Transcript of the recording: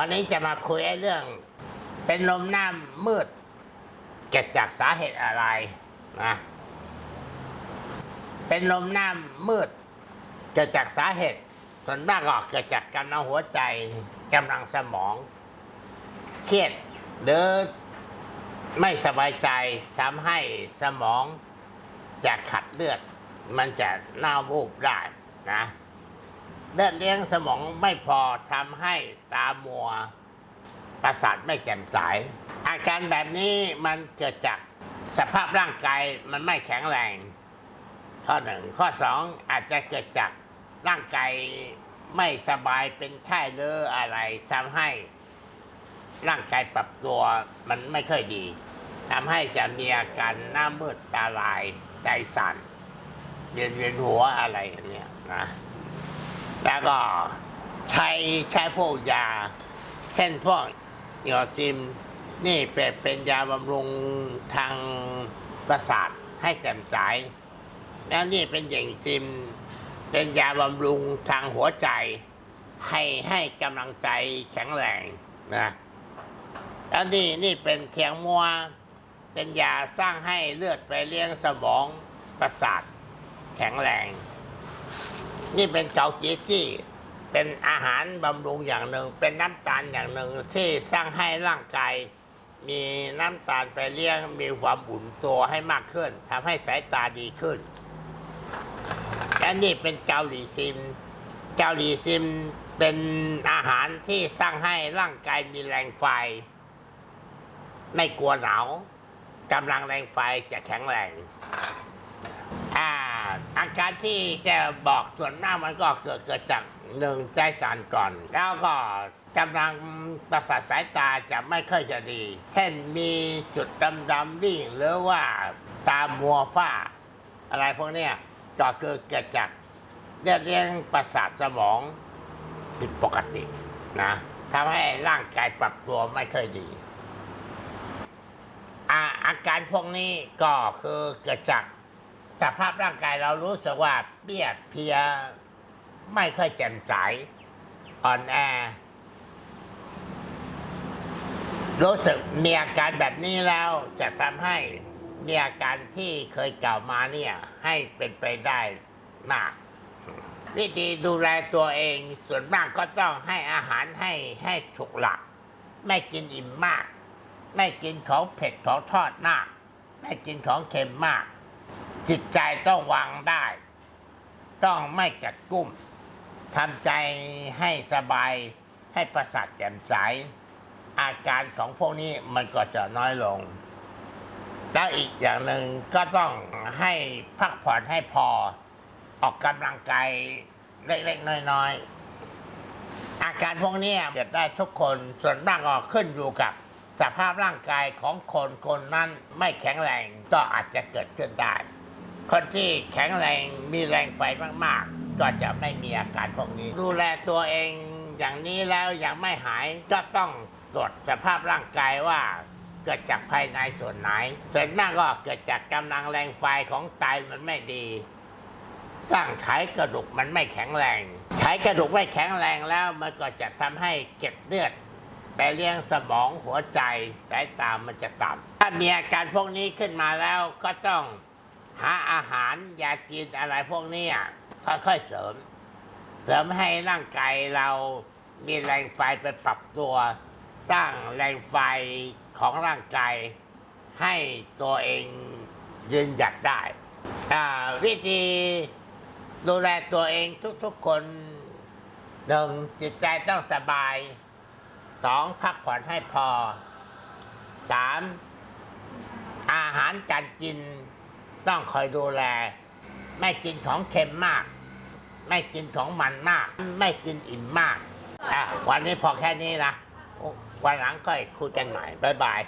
วันนี้จะมาคุยเรื่อง เป็นลมหน้ามืด เกิดจากสาเหตุอะไรนะเป็นลมหน้ามืด เกิดจากสาเหตุส่วนมากก็เกิดจากกำลังหัวใจกำลังสมอง เครียดหรือไม่สบายใจทำให้สมองจะขัดเลือด มันจะหน้าวูบได้นะ เลือดเลี้ยงสมองไม่พอทำให้ตามัว ประสาทไม่แจ่มใสอาการแบบนี้มันเกิดจากสภาพร่างกายมันไม่แข็งแรง ข้อหนึ่งข้อสองอาจจะเกิดจากร่างกายไม่สบายเป็นไข้หรืออะไรทำให้ ร่างกายปรับตัวมันไม่ค่อยดีทำให้จะมีอาการหน้ามืดตาลายใจสั่นเวียนเวียนหัวอะไรอย่างเนี้ยนะ แล้วก็ใช้ใช้พวกยา เช่นพวกยอซิม นี่เป็นเป็นยาบำรุงทางประสาทให้แจ่มใส แล้วนี่เป็นอย่างซิม เป็นยาบำรุงทางหัวใจ ให้ให้กำลังใจแข็งแรงนะแล้วนี่นี่เป็นเทียงมัว เป็นยาสร้างให้เลือดไปเลี้ยงสมองประสาทแข็งแรง นี่เป็นเกาจีจี้เป็นอาหารบำรุงอย่างหนึ่ง เป็นน้ำตาลอย่างหนึ่งที่สร้างให้ร่างกาย มีน้ำตาลไปเลี้ยงมีความอุ่นตัวให้มากขึ้นทำให้สายตาดีขึ้นและนี่เป็นเกาหลีซิม เกาหลีซิมเป็นอาหารที่สร้างให้ร่างกายมีแรงไฟ ไม่กลัวหนาวกำลังแรงไฟจะแข็งแรง อาการที่จะบอกส่วนมากมันก็เกิดเกิดจากหนึ่งใจสั่นก่อน แล้วก็กำลังประสาทสายตาจะไม่ค่อยจะดี เช่นมีจุดดำๆวิ่งหรือว่าตามัวฝ้า อะไรพวกเนี้ยก็คือเกิดจากเลือดเลี้ยงประสาทสมองผิดปกตินะทำให้ร่างกายปรับตัวไม่ค่อยดีอาอาการพวกนี้ก็คือเกิดจาก สภาพร่างกายเรารู้สึกว่าเปียกเพลีย ไม่ค่อยแจ่มใส อ่อนแอ รู้สึกมีอาการแบบนี้แล้วจะทำให้มีอาการที่เคยกล่าวมาเนี่ย ให้เป็นไปได้มาก วิธีดูแลตัวเองส่วนมากก็ต้องให้อาหารให้ให้ถูกหลัก ไม่กินอิ่มมาก ไม่กินของเผ็ดของทอดมาก ไม่กินของเค็มมาก จิตใจต้องวางได้ ต้องไม่กัดกุ้มทำใจให้สบายให้ประสาทแจ่มใส อาการของพวกนี้มันก็จะน้อยลง แล้วอีกอย่างหนึ่งก็ต้องให้พักผ่อนให้พอ ออกกำลังกายเล็กๆน้อยๆ อาการพวกนี้เกิดได้ทุกคนส่วนมากก็ขึ้นอยู่กับสภาพร่างกายของคนคนนั้นไม่แข็งแรงก็อาจจะเกิดขึ้นได้ คนที่แข็งแรงมีแรงไฟมากๆ ก็จะไม่มีอาการพวกนี้ ดูแลตัวเองอย่างนี้แล้วยังไม่หายก็ต้องตรวจสภาพร่างกายว่าเกิดจากภายในส่วนไหน ส่วนมากก็เกิดจากกำลังแรงไฟของไตมันไม่ดี สร้างไขกระดูกมันไม่แข็งแรงไขกระดูกไม่แข็งแรงแล้วมันก็จะทำให้เก็บเลือดไปเลี้ยงสมองหัวใจสายตามันจะต่ำถ้ามีอาการพวกนี้ขึ้นมาแล้วก็ต้อง หาอาหารยาจีนอะไรพวกนี้อะค่อยๆเสริม เสริมให้ร่างกายเรามีแรงไฟไปปรับตัว สร้างแรงไฟของร่างกาย ให้ตัวเองยืนหยัดได้วิธีดูแลตัวเองทุกๆคนหนึ่งจิตใจต้องสบายสองพักผ่อนให้พอสามอาหารการกิน ต้องคอยดูแล ไม่กินของเค็มมาก ไม่กินของมันมาก ไม่กินอิ่มมากอะวันนี้พอแค่นี้นะ วันหลังก็คุยกันใหม่ บ๊ายบาย